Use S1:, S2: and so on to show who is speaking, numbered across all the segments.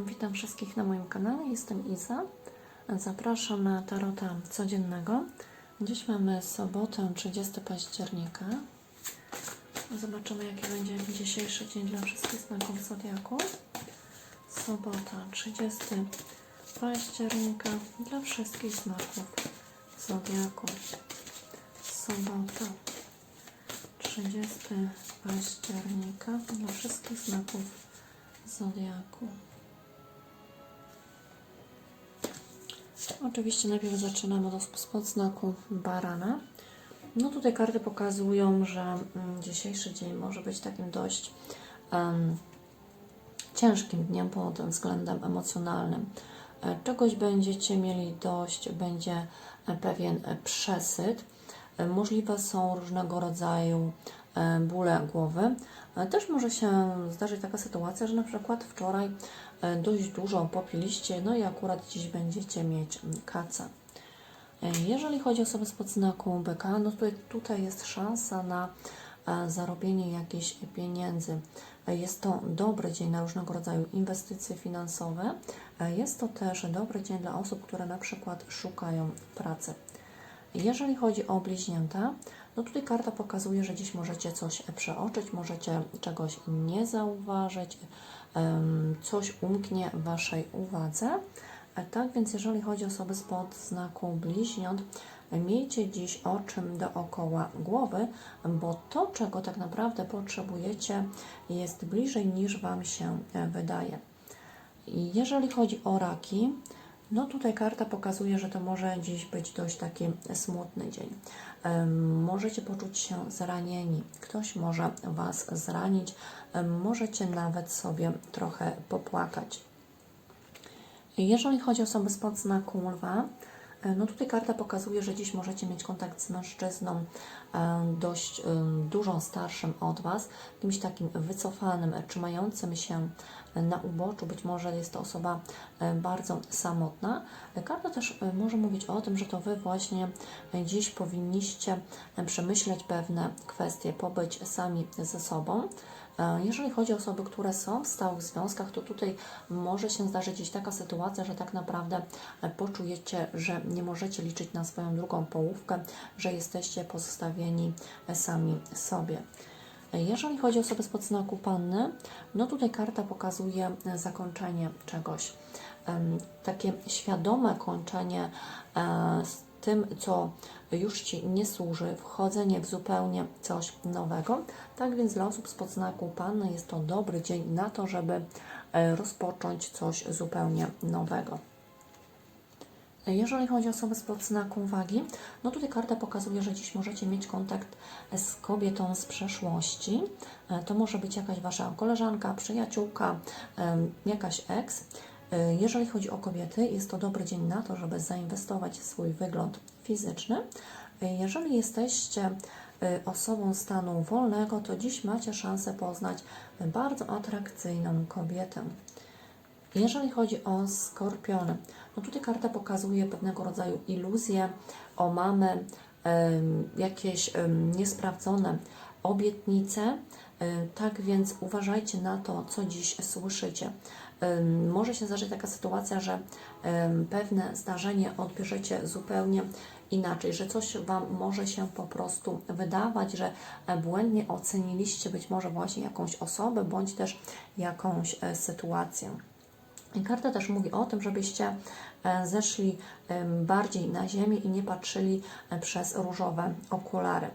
S1: Witam wszystkich na moim kanale. Jestem Iza. Zapraszam na tarota codziennego. Dziś mamy sobotę 30 października. Zobaczymy, jaki będzie dzisiejszy dzień dla wszystkich znaków zodiaku. Sobota 30 października dla wszystkich znaków zodiaku. Sobota 30 października dla wszystkich znaków zodiaku. Oczywiście najpierw zaczynamy od spod znaku barana. No tutaj karty pokazują, że mm, dzisiejszy dzień może być takim dość em, ciężkim dniem pod względem emocjonalnym. E, Czegoś będziecie mieli dość, będzie e, pewien e, przesyt. Możliwe są różnego rodzaju bóle głowy. Też może się zdarzyć taka sytuacja, że na przykład wczoraj e, dość dużo popiliście, no i akurat dziś będziecie mieć kaca. E, Jeżeli chodzi o osoby spod znaku byka, no tutaj, tutaj jest szansa na e, zarobienie jakichś pieniędzy. Jest to dobry dzień na różnego rodzaju inwestycje finansowe. Jest to też dobry dzień dla osób, które na przykład szukają pracy. Jeżeli chodzi o bliźnięta, no tutaj karta pokazuje, że dziś możecie coś przeoczyć, możecie czegoś nie zauważyć, coś umknie Waszej uwadze. E, Tak więc jeżeli chodzi o osoby spod znaku bliźniąt, miejcie dziś o czym dookoła głowy, bo to, czego tak naprawdę potrzebujecie, jest bliżej niż Wam się wydaje. Jeżeli chodzi o raki, no tutaj karta pokazuje, że to może dziś być dość taki smutny dzień. Możecie poczuć się zranieni, ktoś może Was zranić, możecie nawet sobie trochę popłakać. Jeżeli chodzi o osoby spod znaku lwa, e, no tutaj karta pokazuje, że dziś możecie mieć kontakt z mężczyzną e, dość dużo starszym od Was, kimś takim wycofanym, trzymającym się na uboczu. Być może jest to osoba e, bardzo samotna. Karta też e, może mówić o tym, że to Wy właśnie e, dziś powinniście przemyśleć pewne kwestie, pobyć sami ze sobą. Jeżeli chodzi o osoby, które są w stałych związkach, to tutaj może się zdarzyć gdzieś taka sytuacja, że tak naprawdę poczujecie, że nie możecie liczyć na swoją drugą połówkę, że jesteście pozostawieni sami sobie. Jeżeli chodzi o osoby spod znaku panny, no tutaj karta pokazuje zakończenie czegoś. Takie świadome kończenie e, z tym, co już Ci nie służy, wchodzenie w zupełnie coś nowego. Tak więc dla osób spod znaku Panny jest to dobry dzień na to, żeby e, rozpocząć coś zupełnie nowego. Jeżeli chodzi o osoby spod znaku wagi, no tutaj karta pokazuje, że dziś możecie mieć kontakt z kobietą z przeszłości. E, To może być jakaś Wasza koleżanka, przyjaciółka, jakaś ex. E, Jeżeli chodzi o kobiety, jest to dobry dzień na to, żeby zainwestować w swój wygląd fizyczny. E, Jeżeli jesteście osobą stanu wolnego, to dziś macie szansę poznać bardzo atrakcyjną kobietę. Jeżeli chodzi o skorpiony, no tutaj karta pokazuje pewnego rodzaju iluzje, omamy, em, jakieś niesprawdzone obietnice. Em, Tak więc uważajcie na to, co dziś słyszycie. Może się zdarzyć taka sytuacja, że pewne zdarzenie odbierzecie zupełnie inaczej, że coś Wam może się po prostu wydawać, że e, błędnie oceniliście być może właśnie jakąś osobę bądź też jakąś e, sytuację. Karta też mówi o tym, żebyście e, zeszli bardziej na ziemię i nie patrzyli e, przez różowe okulary.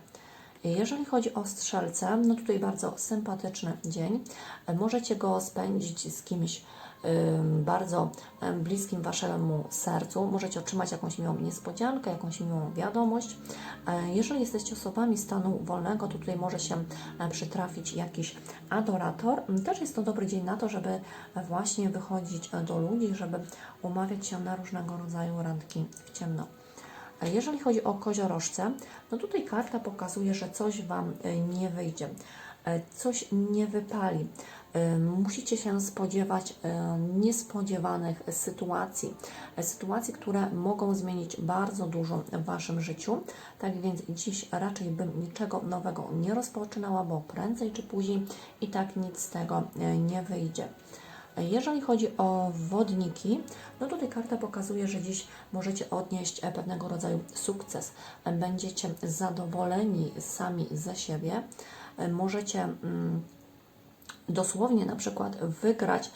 S1: Jeżeli chodzi o strzelce, no tutaj bardzo sympatyczny dzień. E, Możecie go spędzić z kimś bardzo bliskim Waszemu sercu. Możecie otrzymać jakąś miłą niespodziankę, jakąś miłą wiadomość. E, Jeżeli jesteście osobami stanu wolnego, to tutaj może się e, przytrafić jakiś adorator. Też jest to dobry dzień na to, żeby e, właśnie wychodzić e, do ludzi, żeby umawiać się na różnego rodzaju randki w ciemno. A Jeżeli chodzi o koziorożce, no tutaj karta pokazuje, że coś Wam e, nie wyjdzie, e, coś nie wypali. E, Musicie się spodziewać e, niespodziewanych sytuacji, e, sytuacji, które mogą zmienić bardzo dużo w Waszym życiu. Tak więc dziś raczej bym niczego nowego nie rozpoczynała, bo prędzej czy później i tak nic z tego e, nie wyjdzie. Jeżeli chodzi o wodniki, no tutaj karta pokazuje, że dziś możecie odnieść e, pewnego rodzaju sukces. E, Będziecie zadowoleni sami ze siebie. E, Możecie mm, dosłownie na przykład wygrać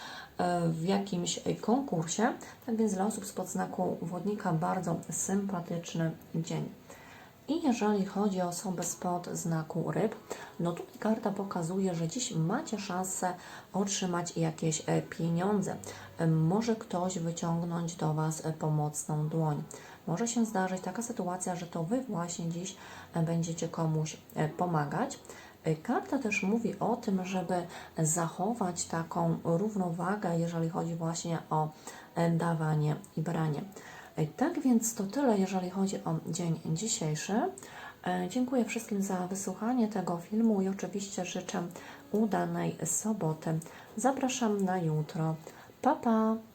S1: w jakimś konkursie. Tak więc dla osób spod znaku wodnika bardzo sympatyczny dzień. I jeżeli chodzi o osobę spod znaku ryb, no tutaj karta pokazuje, że dziś macie szansę otrzymać jakieś e, pieniądze. E, Może ktoś wyciągnąć do Was e, pomocną dłoń. Może się zdarzyć taka sytuacja, że to Wy właśnie dziś będziecie komuś pomagać. Karta też mówi o tym, żeby zachować taką równowagę, jeżeli chodzi właśnie o dawanie i branie. Tak więc to tyle, jeżeli chodzi o dzień dzisiejszy. E, Dziękuję wszystkim za wysłuchanie tego filmu i oczywiście życzę udanej soboty. Zapraszam na jutro. Pa, pa!